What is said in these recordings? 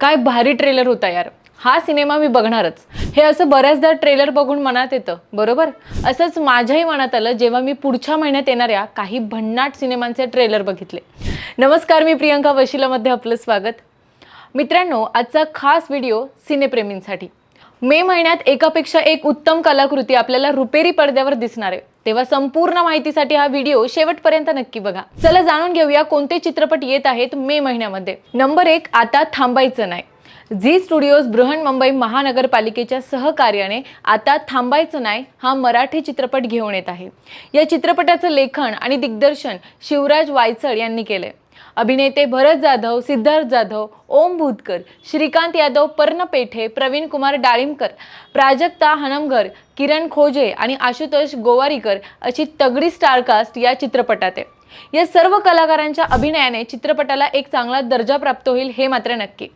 काय भारी ट्रेलर होता यार. हा सिनेमा मी बघणारच. हे असं बऱ्याचदा ट्रेलर बघून मनात येतं बरोबर? असंच माझ्याही मनात आलं जेव्हा मी पुढच्या महिन्यात येणाऱ्या काही भन्नाट सिनेमांचे ट्रेलर बघितले. नमस्कार मी प्रियंका वशिलामध्ये आपलं स्वागत. मित्रांनो आजचा खास व्हिडिओ सिनेप्रेमींसाठी. मे महिन्यात एकापेक्षा एक उत्तम कलाकृती आपल्याला रुपेरी पडद्यावर दिसणार आहे. तेव्हा संपूर्ण माहितीसाठी हा व्हिडिओ शेवटपर्यंत नक्की बघा. चला जाणून घेऊया कोणते चित्रपट येत आहेत मे महिन्यामध्ये. नंबर एक आता थांबायचं नाही. झी स्टुडिओज बृहन्मुंबई महानगरपालिकेच्या सहकार्याने आता थांबायचं नाही हा मराठी चित्रपट घेऊन येत आहे. या चित्रपटाचं लेखन आणि दिग्दर्शन शिवराज वायचळ यांनी केलंय. अभिनेते भरत जाधव सिद्धार्थ जाधव ओम भूतकर श्रीकांत यादव पर्णपेठे प्रवीण कुमार डाळिंबकर प्राजक्ता हनमघर किरण खोजे आणि आशुतोष गोवारीकर अशी तगडी स्टारकास्ट या चित्रपटात आहे. या सर्व कलाकारांच्या अभिनयाने चित्रपटाला एक चांगला दर्जा प्राप्त होईल हे मात्र नक्की.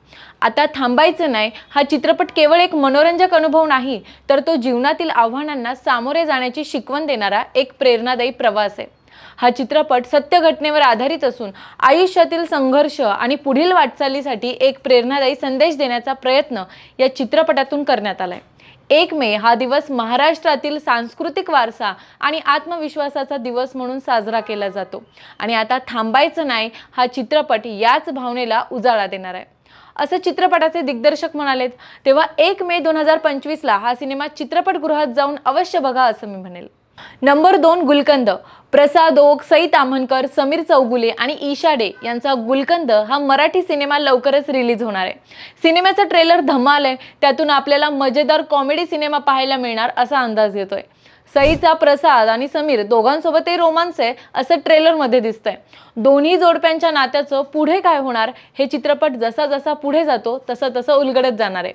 आता थांबायचं नाही हा चित्रपट केवळ एक मनोरंजक अनुभव नाही तर तो जीवनातील आव्हानांना सामोरे जाण्याची शिकवण देणारा एक प्रेरणादायी प्रवास आहे. हा चित्रपट सत्य घटनेवर आधारित असून आयुष्यातील संघर्ष आणि पुढील वाटचालीसाठी एक प्रेरणादायी संदेश देण्याचा प्रयत्न या चित्रपटातून करण्यात आलाय. एक मे हा दिवस महाराष्ट्रातील सांस्कृतिक वारसा आणि आत्मविश्वासाचा दिवस म्हणून साजरा केला जातो. आणि आता थांबायचं नाही हा चित्रपट याच भावनेला उजाळा देणार आहे. असं चित्रपटाचे दिग्दर्शक म्हणालेत तेव्हा एक मे दोन हजार पंचवीसला हा सिनेमा चित्रपटगृहात जाऊन अवश्य बघा असं मी म्हणेल. नंबर दोन गुलकंद. प्रसाद ओक सई ताम्हणकर समीर चौगुले आणि ईशा डे यांचा गुलकंद हा मराठी सिनेमा लवकरच रिलीज होणार आहे. सिनेमाचं ट्रेलर धमाल आहे. त्यातून आपल्याला मजेदार कॉमेडी सिनेमा पाहायला मिळणार असा अंदाज येतोय. सईचा प्रसाद आणि समीर दोघांसोबतही रोमांस आहे असं ट्रेलरमध्ये दिसतंय. दोन्ही जोडप्यांच्या नात्याचं पुढे काय होणार हे चित्रपट जसा जसा पुढे जातो तसं तसं उलगडत जाणार आहे.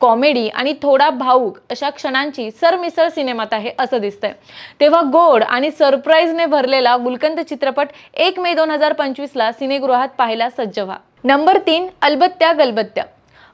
कॉमेडी आणि थोडा भाऊक अशा क्षणांची सरमिसळ सिनेमात आहे असं दिसतंय. तेव्हा गोड आणि सरप्राईजने भरलेला गुलकंद चित्रपट एक मे दोन हजार पंचवीसला सिनेगृहात पाहायला सज्ज व्हा. नंबर तीन अलबत्त्या गलबत्त्या.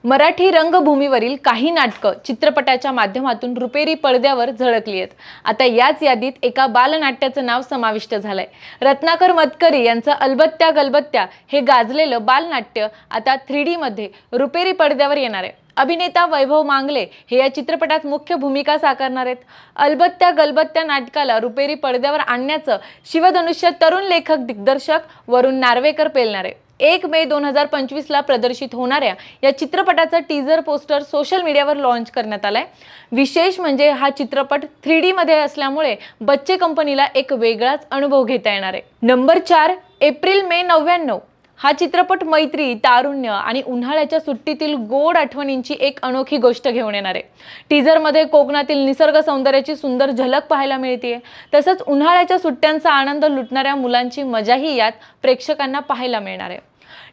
मराठी रंगभूमीवरील काही नाटकं चित्रपटाच्या माध्यमातून रुपेरी पडद्यावर झळकली आहेत. आता याच यादीत एका बालनाट्याचं नाव समाविष्ट झालंय. रत्नाकर मतकरी यांचं अलबत्त्या गलबत्त्या हे गाजलेलं बालनाट्य आता थ्री डीमध्ये रुपेरी पडद्यावर येणार आहे. अभिनेता वैभव मांगले हे या चित्रपटात मुख्य भूमिका साकारणार आहेत. अलबत्त्या गलबत्त्या नाटकाला रुपेरी पडद्यावर आणण्याचं शिवधनुष्य तरुण लेखक दिग्दर्शक वरुण नार्वेकर पेलणार आहे. एक मे दोन हजार पंचवीसला प्रदर्शित होणाऱ्या या चित्रपटाचा टीजर पोस्टर सोशल मीडियावर लॉन्च करण्यात आलाय. विशेष म्हणजे हा चित्रपट थ्री डीमध्ये असल्यामुळे बच्चे कंपनीला एक वेगळाच अनुभव घेता येणार आहे. नंबर चार एप्रिल मे नव्याण्णव. हा चित्रपट मैत्री तारुण्य आणि उन्हाळ्याच्या सुट्टीतील गोड आठवणींची एक अनोखी गोष्ट घेऊन येणार आहे. टीझरमध्ये कोकणातील निसर्ग सौंदर्याची सुंदर झलक पाहायला मिळते तसंच उन्हाळ्याच्या सुट्ट्यांचा आनंद लुटणाऱ्या मुलांची मजाही यात प्रेक्षकांना पाहायला मिळणार आहे.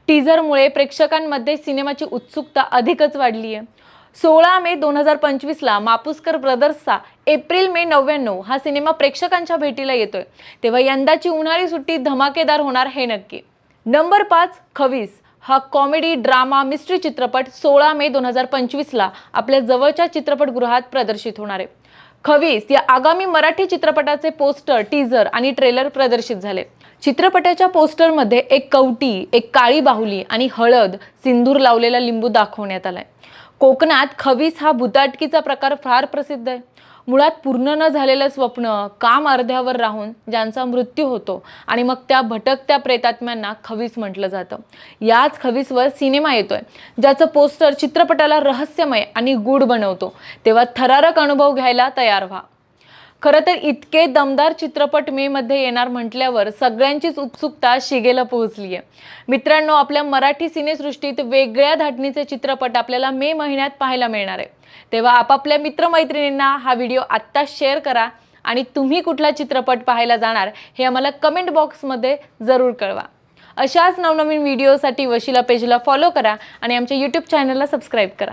टीझरमुळे प्रेक्षकांमध्ये सिनेमाची उत्सुकता अधिकच वाढली आहे. सोळा मे दोन हजार पंचवीसला मापुसकर ब्रदर्सचा एप्रिल मे नव्याण्णव हा सिनेमा प्रेक्षकांच्या भेटीला येतोय. तेव्हा यंदाची उन्हाळी सुट्टी धमाकेदार होणार हे नक्की. नंबर पाच खवीस हा कॉमेडी ड्रामा मिस्ट्री चित्रपट सोळा मे दोन हजार पंचवीसला आपल्या जवळच्या चित्रपटगृहात प्रदर्शित होणार आहे. खवीस या आगामी मराठी चित्रपटाचे पोस्टर टीझर आणि ट्रेलर प्रदर्शित झाले. चित्रपटाच्या पोस्टरमध्ये एक कवटी एक काळी बाहुली आणि हळद सिंदूर लावलेला लिंबू दाखवण्यात आलाय. कोकणात खवीस हा भुताटकीचा प्रकार फार प्रसिद्ध आहे. मुळात पूर्ण न झालेलं स्वप्न काम अर्ध्यावर राहून ज्यांचा मृत्यू होतो आणि मग त्या भटकत्या प्रेतात्म्यांना खवीस म्हटलं जातं. याच खवीसवर सिनेमा येतोय ज्याचं पोस्टर चित्रपटाला रहस्यमय आणि गूढ बनवतो. तेव्हा थरारक अनुभव घ्यायला तयार व्हा. खरं तर इतके दमदार चित्रपट मे मध्ये येणार म्हटल्यावर सगळ्यांचीच उत्सुकता शिगेला पोहोचली आहे मित्रांनो आपल्या मराठी सिनेसृष्टीत वेगळ्या धाटणीचे चित्रपट आपल्याला मे महिन्यात पाहायला मिळणार आहे तेव्हा आपापल्या मित्रमैत्रिणींना हा व्हिडिओ आत्ता शेअर करा आणि तुम्ही कुठला चित्रपट पाहायला जाणार हे आम्हाला कमेंट बॉक्समध्ये जरूर कळवा. अशाच नवनवीन व्हिडिओसाठी वशिला पेजला फॉलो करा आणि आमच्या यूट्यूब चॅनलला सबस्क्राईब करा.